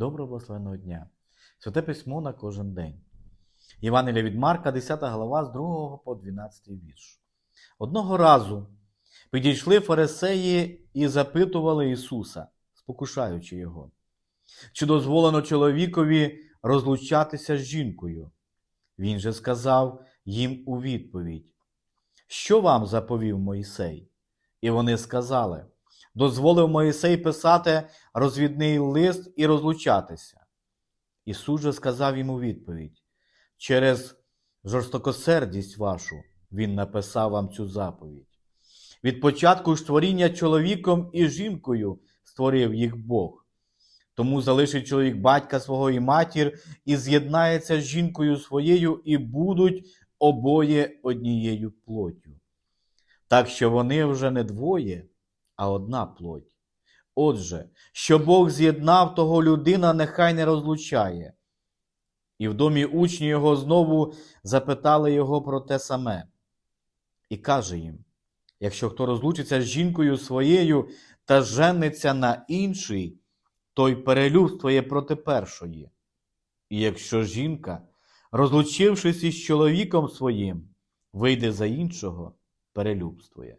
Доброго благословеного дня. Святе письмо на кожен день. Євангелія від Марка, 10 глава, з 2 по 12 вірш. Одного разу підійшли фарисеї і запитували Ісуса, спокушаючи Його, чи дозволено чоловікові розлучатися з жінкою. Він же сказав їм у відповідь: Що вам заповів Мойсей? І вони сказали: дозволив Моїсей писати розвідний лист і розлучатися. Ісус же сказав йому відповідь: через жорстокосердість вашу Він написав вам цю заповідь. Від початку ж створіння чоловіком і жінкою створив їх Бог. Тому залишить чоловік батька свого і матір і з'єднається з жінкою своєю, і будуть обоє однією плоттю. Так що вони вже не двоє, а одна плоть. Отже, що Бог з'єднав, того людина нехай не розлучає. І в домі учні його знову запитали його про те саме. І каже їм: якщо хто розлучиться з жінкою своєю та жениться на іншій, той перелюбствує проти першої. І якщо жінка, розлучившись із чоловіком своїм, вийде за іншого, перелюбствує.